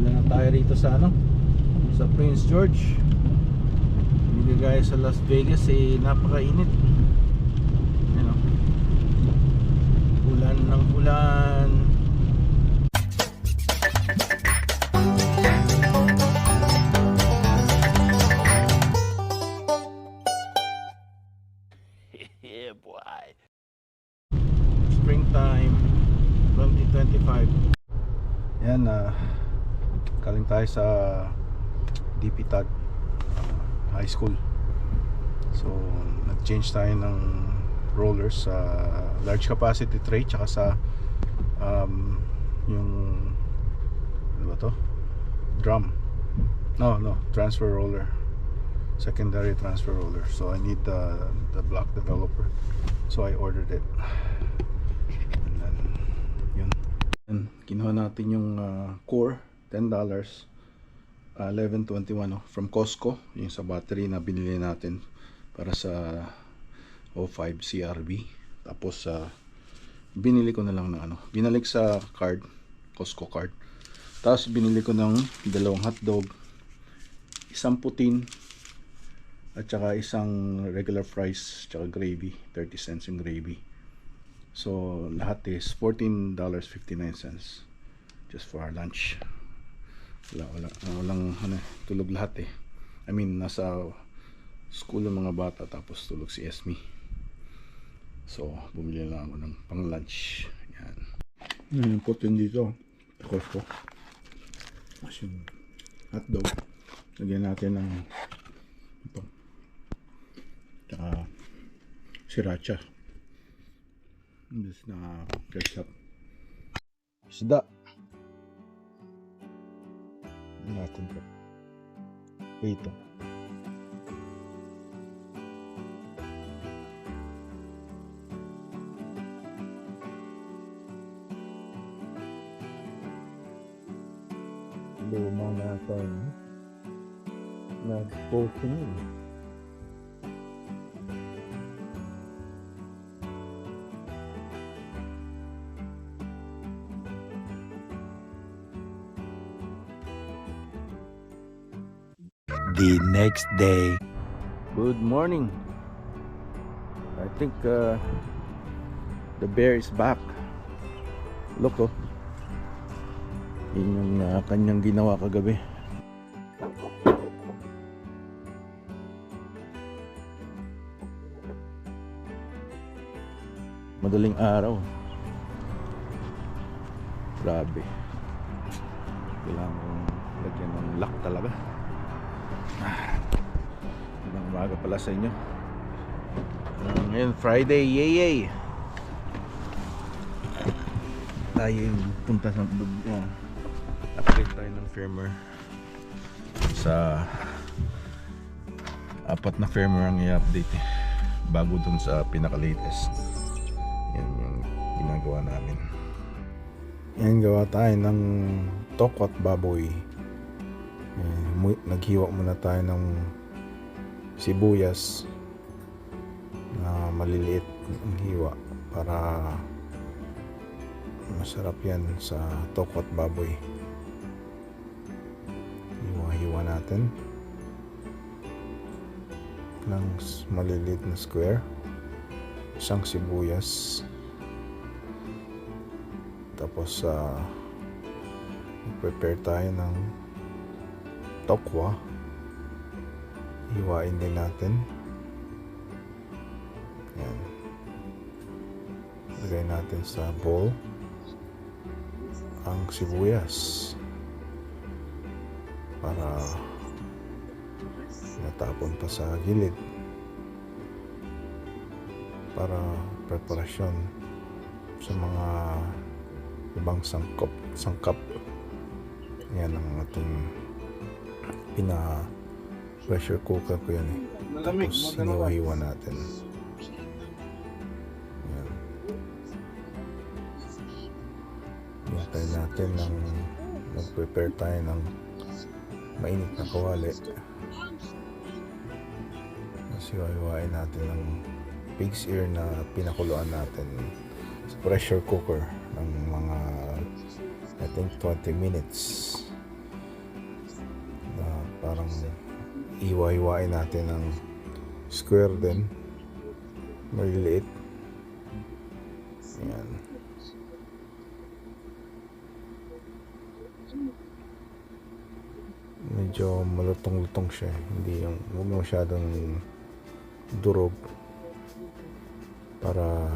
Wala na tayo rito sa ano sa Prince George. Hindi gaya sa Las Vegas eh napakainit. You know, ulan ng ulan. Yeah, boy. springtime 2025 yan na kaling tayo sa DP Tag uh, High School. So nag-change tayo ng rollers sa large capacity tray tsaka sa um, yung ano ba to? Drum. No no transfer roller. Secondary transfer roller. So I need the the block developer. So I ordered it. And then yun. Yan, kinuha natin yung uh, core $10 uh, 1121 no, from Costco yung sa battery na binili natin para sa 05 CRV tapos sa binili ko na lang ng ano binalik sa card Costco card. Tapos binili ko ng dalawang hotdog isang putin at saka isang regular fries tsaka gravy 30 cents yung gravy. So lahat is $14.59 just for our lunch wala wala. Ah, walang ano, tulog lahat eh. I mean nasa school ng mga bata tapos tulog si Esme. So bumili lang ako ng pang lunch yan. Yan yung putin dito? Sa Costco tapos yung hotdog. Lagyan natin ng ito. Tsaka sriracha. Imbes na ketchup. Isda. Ano natin to. Dito. Ah. Lumang na ito. Eh. Nag-14. The next day. Good morning. I think uh, the bear is back. Look oh. Yun yung uh, kanyang ginawa kagabi. Madaling araw. Grabe. Kailangan lagyan ng lock talaga. Magandang umaga pala sa inyo. Uh, ngayon Friday, yay yay! Tayo yung punta sa uh, upgrade tayo ng firmware sa apat na firmware ang i-update eh, bago dun sa pinaka-latest. Yan yung ginagawa namin. Yan gawa tayo ng tokwa at baboy. Eh, naghiwa muna tayo ng sibuyas na maliliit ang hiwa para masarap yan sa at baboy. Hiwa-hiwa natin ng maliliit na square isang sibuyas tapos sa prepare tayo ng tokwa. Hiwain din natin. Yan lagay natin sa bowl ang sibuyas. Para natapon pa sa gilid. Para preparasyon sa mga ibang sangkop sangkap. Yan ang ating pina pressure cooker ko yan eh. Tapos hiniwa natin. Yan hintay natin ng mag-prepare tayo ng mainit na kawali. Tapos hiwa-hiwain natin ng pig's ear na pinakuluan natin sa pressure cooker ng mga I think 20 minutes iwa-iwain natin ng square din. Maliliit. Yan medyo malutong-lutong siya. Hindi yung huwag mo masyadong durog para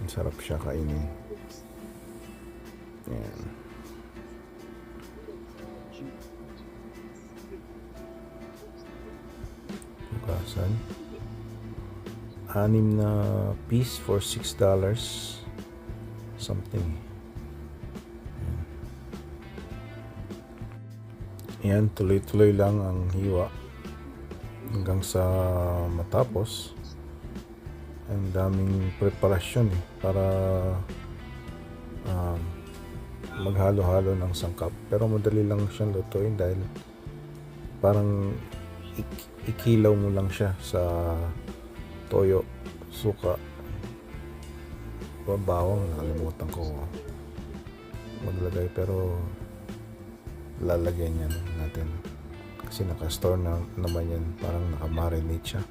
masarap siya kainin. Yan Hugasan. Anim na piece for $6 dollars. Something. Yan, tuloy-tuloy lang ang hiwa hanggang sa matapos. Ang daming preparasyon eh, para um, maghalo-halo ng sangkap. Pero madali lang siyang lutuin dahil parang ik- ikilaw mo lang siya sa toyo, suka, bawang, nakalimutan ko. Maglagay pero lalagyan yan natin. Kasi naka-store na naman yan. Parang naka-marinate siya.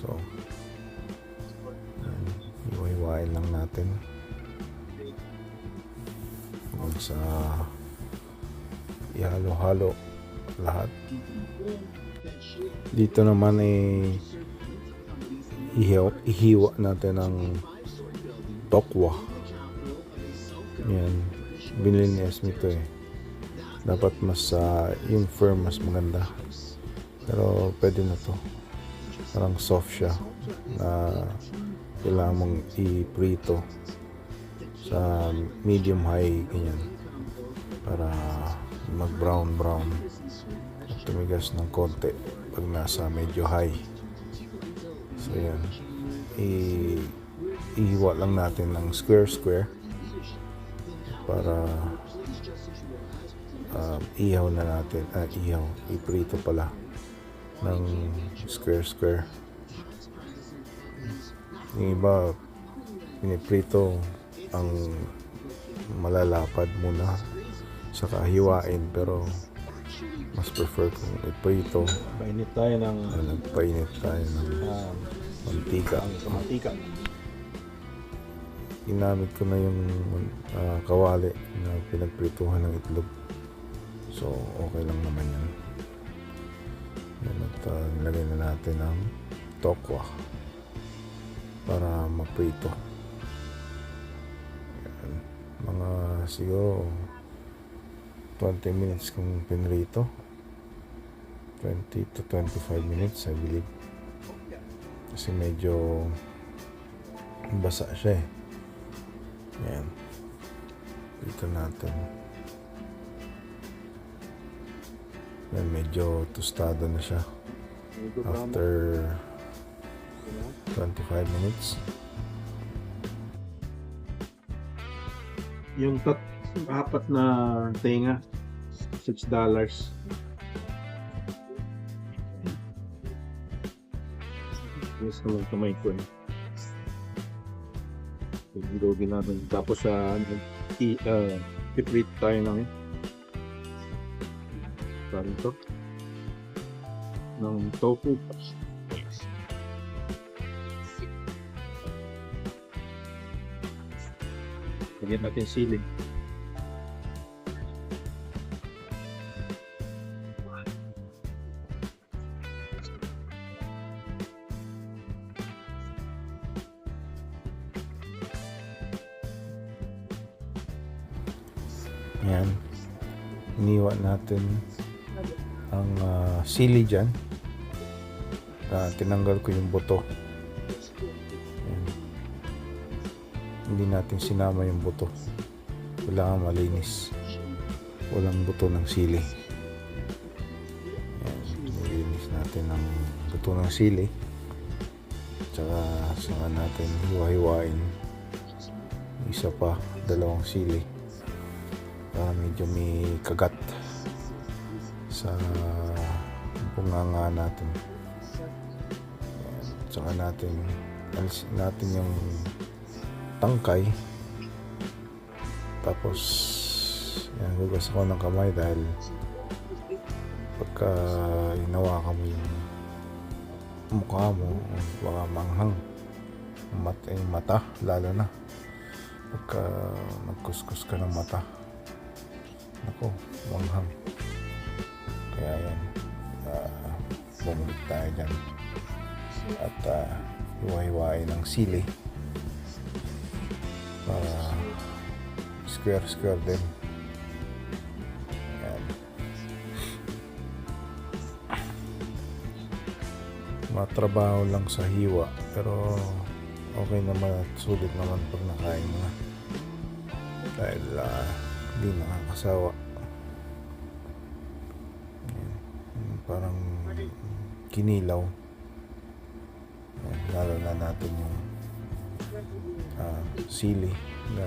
So yan, iwa-iwain lang natin. Sa ihalo-halo lahat. Dito naman eh ihiwa, ihiwa natin ang tokwa yan. Binili ni Esme to eh. Dapat mas uh, yung firm mas maganda. Pero pwede na to. Parang soft siya na kailangan mong i-prito sa medium high ganyan. Para mag brown brown tumigas ng konti pag nasa medyo high. So yan i ihiwa lang natin ng square square para um, ihaw na natin ah, ihaw iprito pala ng square square. Yung iba piniprito ang malalapad muna saka hiwain pero mas prefer kung iprito Painit tayo ng na nagpainit tayo ng uh, mantika. mantika. ginamit ko na yung ah, kawali na pinagprituhan ng itlog. So okay lang naman yan yan at ah, nilagay na natin ang tokwa para maprito yan. mga siguro 20 minutes kung pinrito 20 to 25 minutes I believe kasi medyo basa siya eh Ayan. Dito natin. Ayan, medyo tostado na siya. After 25 minutes. Yung tat apat na tenga, $6 dollars. Yes, naman kamay ko eh. Pagdugin natin. Tapos sa ano, i, uh, piprito tayo ng Parang to. Ng tofu. Lagyan natin sili. Natin ang ah, sili dyan. Ah, tinanggal ko yung buto. Ayan. Hindi natin sinama yung buto. Kailangan malinis. Walang buto ng sili. Ayan. Nilinis natin ang buto ng sili. Tsaka saka natin hiwa-hiwain. Isa pa, dalawang sili para medyo may kagat sa bunganga natin. Ayan. Natin natin yung tangkay. Tapos yan, hugas ako ng kamay dahil pagka hinawakan mo yung mukha mo baka manghang mat yung mata lalo na pagka nagkuskus ka ng mata ako manghang kaya yan uh, bumalik tayo dyan. At uh, hiwa-hiwain ng sili. Para square square din. Yan matrabaho lang sa hiwa pero okay naman at sulit naman pag nakain mo na. Dahil ah, hindi nakakasawa Yan. Yung parang kinilaw. Lalo na natin yung ah, sili na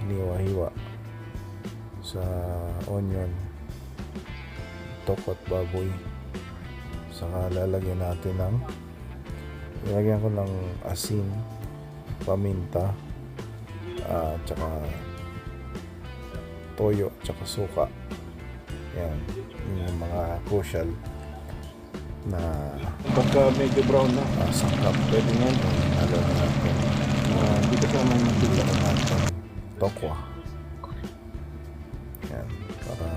hiniwa-hiwa sa onion tokot baboy. Saka lalagyan natin ng lalagyan ko ng asin paminta at tsaka toyo tsaka suka yan. Yun yung mga crucial na Pagka medyo brown na, uh, sangkap. Pwede nga. Lalagyan natin. Ah, hindi kasama ng tubig. lalagyan natin. Tokwa. Yan. Para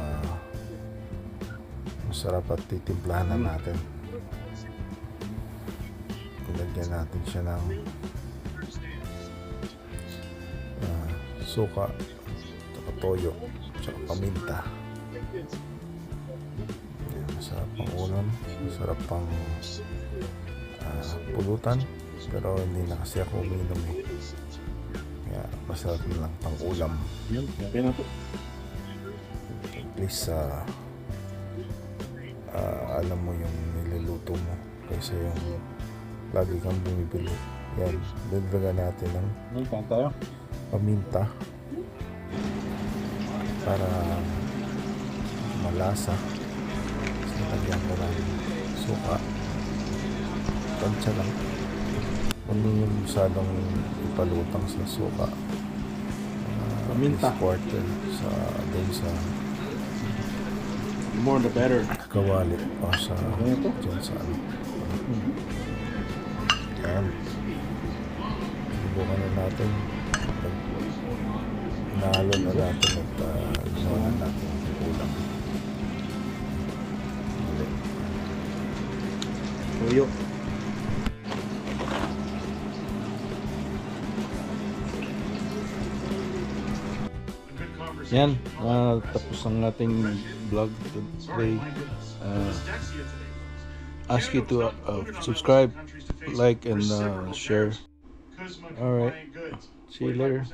masarap at titimplahan na natin. Ilagyan natin siya ng ah, suka tsaka toyo tsaka paminta yan, masarap pang ulam masarap pang ah, pulutan pero hindi na kasi ako uminom eh. Kaya masarap na lang pang ulam. At least ah, ah, alam mo yung niluluto mo kaysa yung lagi kang bumibili. Yan dagdagan natin ng tayo. paminta. Para malasa. So lagyan ko ng suka. Tansya lang. Hindi yung masyadong ipalutang sa suka. Ah, Paminta. quarter sa dun sa more the better. kawali o sa Okay na to. dyan sa ano. Yan. Subukan na natin. Nahalo na natin at uh, ginawa na natin ulam Tuyo. Yan, uh, tapos ang ating vlog today. Uh, ask you to uh, subscribe, like, and uh, share. All right. See you later.